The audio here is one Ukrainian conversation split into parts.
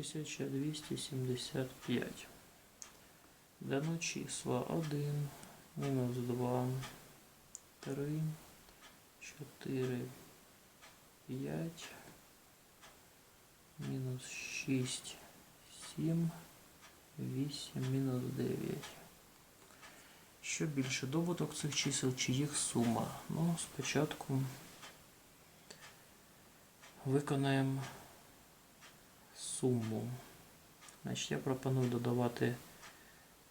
1275. Дано числа 1, мінус 2, 3, 4, 5, мінус 6, 7, 8, мінус 9. Що більше добуток цих чисел чи їх сума? Ну, спочатку виконаємо суму. Значить, я пропоную додавати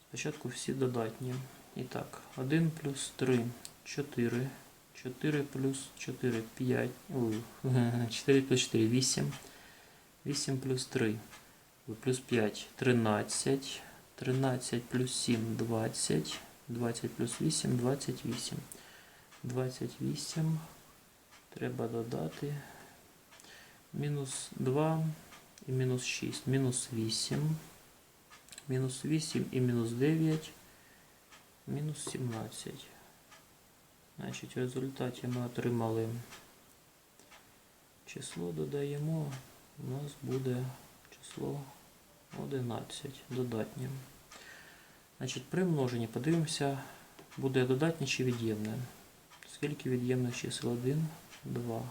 спочатку всі додатні. І так, 1 плюс 3 4. 4 плюс 4 5. Ой, 4 плюс 4 8. 8 плюс 3 плюс 5 13. 13 плюс 7 20. 20 плюс 8 28. 28 треба додати. Мінус 2 і мінус 6. Мінус 8. Мінус 8 і мінус 9. Мінус 17. Значить, в результаті ми отримали число, додаємо. У нас буде число 11 додатнє. Значить, при множенні подивимося, буде додатнє чи від'ємне. Скільки від'ємних чисел? 1, 2,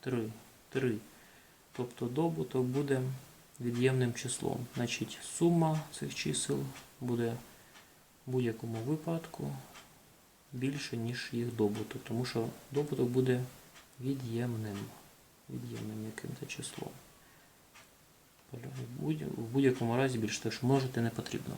3, 3. Тобто добуток буде від'ємним числом. Значить, сума цих чисел буде в будь-якому випадку більше, ніж їх добуток, тому що добуток буде від'ємним, від'ємним яким-то числом. В будь- в будь-якому разі більше, так множити не потрібно.